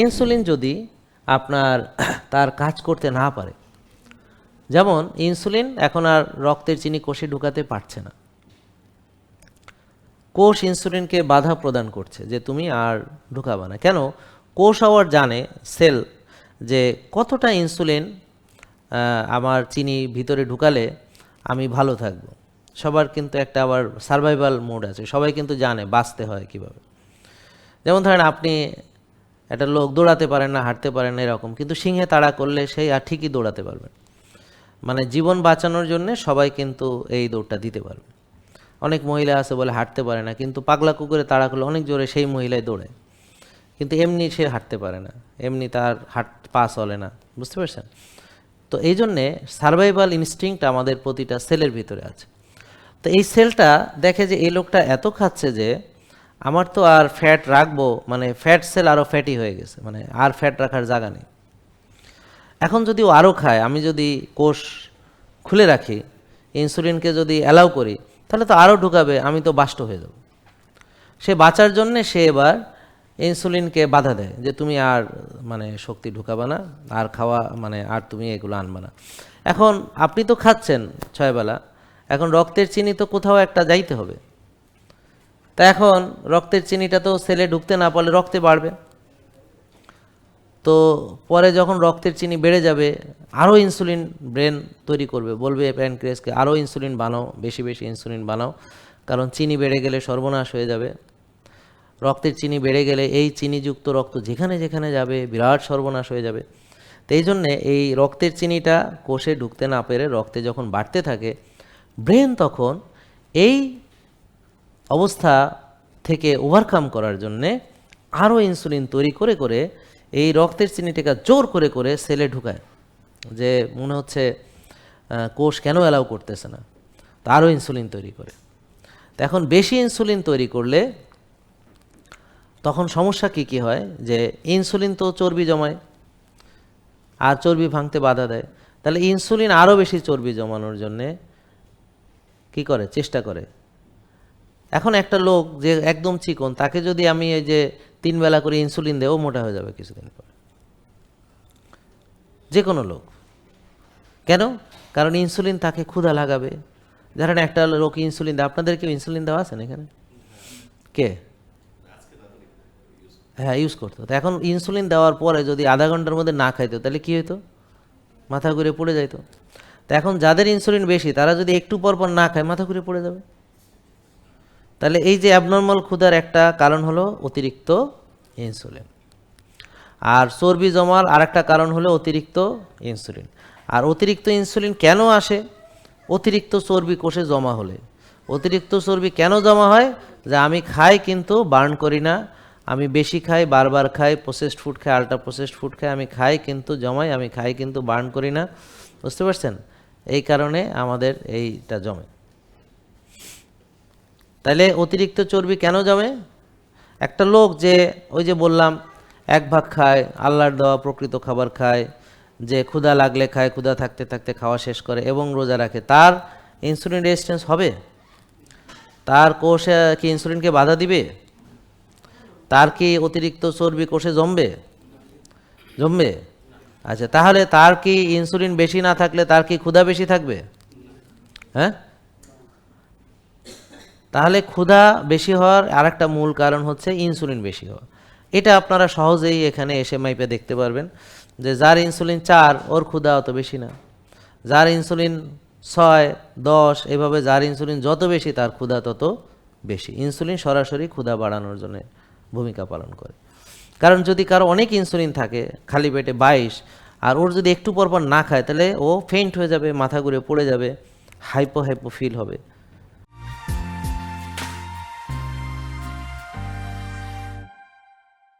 Insulin যদি আপনার তার কাজ করতে না পারে, যেমন ইনসুলিন এখন আর রক্তের চিনি কোষে ঢুকাতে পারছে না। কোষ ইনসুলিনকে বাধা প্রদান করছে যে তুমি আর ঢুকাবা না। কেন? কোষ আবার জানে সেল যে কতটা ইনসুলিন আমার চিনি ভিতরে ঢুকালে আমি ভালো থাকব। সবার কিন্তু একটা আবার সার্ভাইভাল মোড আছে। সবাই কিন্তু জানে বাঁচতে হয় কীভাবে। যেমন ধরেন আপনি একটা লোক দৌড়াতে পারে না, হাঁটতে পারে না, এরকম। কিন্তু সিংহে তাড়া করলে সেই আর ঠিকই দৌড়াতে পারবেন মানে জীবন বাঁচানোর জন্য সবাই কিন্তু এই দৌড়টা দিতে পারবে। অনেক মহিলা আছে বলে হাঁটতে পারে না, কিন্তু পাগলা কুকুরে তাড়া করলে অনেক জোরে সেই মহিলাই দৌড়ে। কিন্তু এমনি সে হাঁটতে পারে না, এমনি তার হাট পা চলে না, বুঝতে পারছেন? তো এই জন্যে সার্ভাইভাল ইনস্টিংক্ট আমাদের প্রতিটা সেলের ভিতরে আছে। তো এই সেলটা দেখে যে এই লোকটা এত খাচ্ছে যে আমার তো আর ফ্যাট রাখব মানে ফ্যাট সেল আরও ফ্যাটি হয়ে গেছে মানে আর ফ্যাট রাখার জায়গা নেই। এখন যদি ও আরও খায়, আমি যদি কোষ খুলে রাখি ইনসুলিনকে যদি অ্যালাউ করি, তাহলে তো আরও ঢুকাবে, আমি তো বাষ্ট হয়ে যাব। সে বাঁচার জন্যে সে এবার ইনসুলিনকে বাধা দেয়, যে তুমি আর মানে শক্তি ঢুকাবে না, আর খাওয়া মানে আর তুমি এগুলো আনবে না। এখন আপনি তো খাচ্ছেন ছয়বেলা, এখন রক্তের চিনি তো কোথাও একটা যাইতে হবে। তা এখন রক্তের চিনিটা তো সেলে ঢুকতে না পারলে রক্তে বাড়বে। তো পরে যখন রক্তের চিনি বেড়ে যাবে আরও ইনসুলিন ব্রেন তৈরি করবে। বলবে প্যানক্রিয়াসকে আরও ইনসুলিন বানাও, বেশি বেশি ইনসুলিন বানাও, কারণ চিনি বেড়ে গেলে সর্বনাশ হয়ে যাবে। রক্তের চিনি বেড়ে গেলে এই চিনিযুক্ত রক্ত যেখানে যেখানে যাবে, বিরাট সর্বনাশ হয়ে যাবে। তো এই জন্যে এই রক্তের চিনিটা কোষে ঢুকতে না পেরে রক্তে যখন বাড়তে থাকে ব্রেন তখন এই অবস্থা থেকে ওভারকাম করার জন্যে আরও ইনসুলিন তৈরি করে করে এই রক্তের চিনিটাকে জোর করে করে সেলে ঢুকায়, যে মনে হচ্ছে কোষ কেন অ্যালাউ করতেছে না। তো আরও ইনসুলিন তৈরি করে। তো এখন বেশি ইনসুলিন তৈরি করলে তখন সমস্যা কি কি হয়? যে ইনসুলিন তো চর্বি জমায়, আর চর্বি ভাঙতে বাধা দেয়। তাহলে ইনসুলিন আরও বেশি চর্বি জমানোর জন্যে কি করে? চেষ্টা করে। এখন একটা লোক যে একদম চিকন, তাকে যদি আমি এই যে তিন বেলা করে ইনসুলিন দেও মোটা হয়ে যাবে কিছুদিন পরে। যে কোনো লোক। কেন? কারণ ইনসুলিন তাকে ক্ষুধা লাগাবে। ধরেন একটা লোক ইনসুলিন দেয়, আপনাদের কেউ ইনসুলিন দেওয়া আছেন এখানে? কে? হ্যাঁ ইউজ করতো। তো এখন ইনসুলিন দেওয়ার পরে যদি আধা ঘণ্টার মধ্যে না খাইতো, তাহলে কী হতো মাথা ঘুরে পড়ে যাইতো। তো এখন যাদের ইনসুলিন বেশি, তারা যদি একটু পর পর না খায়, মাথা ঘুরে পড়ে যাবে। তাহলে এই যে অ্যাবনর্মাল ক্ষুধার একটা কারণ হলো অতিরিক্ত ইনসুলিন আর চর্বি জমার আরেকটা কারণ হলো অতিরিক্ত ইনসুলিন আর অতিরিক্ত ইনসুলিন কেন আসে? অতিরিক্ত চর্বি কোষে জমা হলে। অতিরিক্ত চর্বি কেন জমা হয়? যে আমি খাই কিন্তু বার্ন করি না, আমি বেশি খাই, বারবার খাই প্রসেসড ফুড খাই আল্ট্রা প্রসেসড ফুড খাই, আমি খাই কিন্তু জমাই, আমি খাই কিন্তু বার্ন করি না। বুঝতে পারছেন? এই কারণে আমাদের এইটা জমে। তাহলে অতিরিক্ত চর্বি কেন যাবে একটা লোক যে ওই যে বললাম, এক ভাগ খায়, আল্লাহর দেওয়া প্রকৃত খাবার খায়, যে ক্ষুধা লাগলে খায়, ক্ষুধা থাকতে থাকতে খাওয়া শেষ করে এবং রোজা রাখে, তার ইনসুলিন রেজিস্ট্যান্স হবে? তার কোষে কি ইনসুলিনকে বাধা দিবে? তার কি অতিরিক্ত চর্বি কোষে জমবে? জমবে। আচ্ছা তাহলে তার কি ইনসুলিন বেশি না থাকলে তার কি ক্ষুধা বেশি থাকবে? হ্যাঁ? তাহলে ক্ষুধা বেশি হওয়ার আরেকটা মূল কারণ হচ্ছে ইনসুলিন বেশি হওয়া। এটা আপনারা সহজেই এখানে এসে মাইপে দেখতে পারবেন যে যার ইনসুলিন চার, ওর ক্ষুধা অত বেশি না। যার ইনসুলিন ছয়, দশ, এভাবে যার ইনসুলিন যত বেশি তার ক্ষুধা তত বেশি। ইনসুলিন সরাসরি ক্ষুধা বাড়ানোর জন্য ভূমিকা পালন করে। কারণ যদি কারও অনেক ইনসুলিন থাকে, খালি পেটে বাইশ, আর ওর যদি একটু পর পর না খায়, তাহলে ও ফেইন্ট হয়ে যাবে, মাথা ঘুরে পড়ে যাবে হাইপো হাইপো ফিল হবে।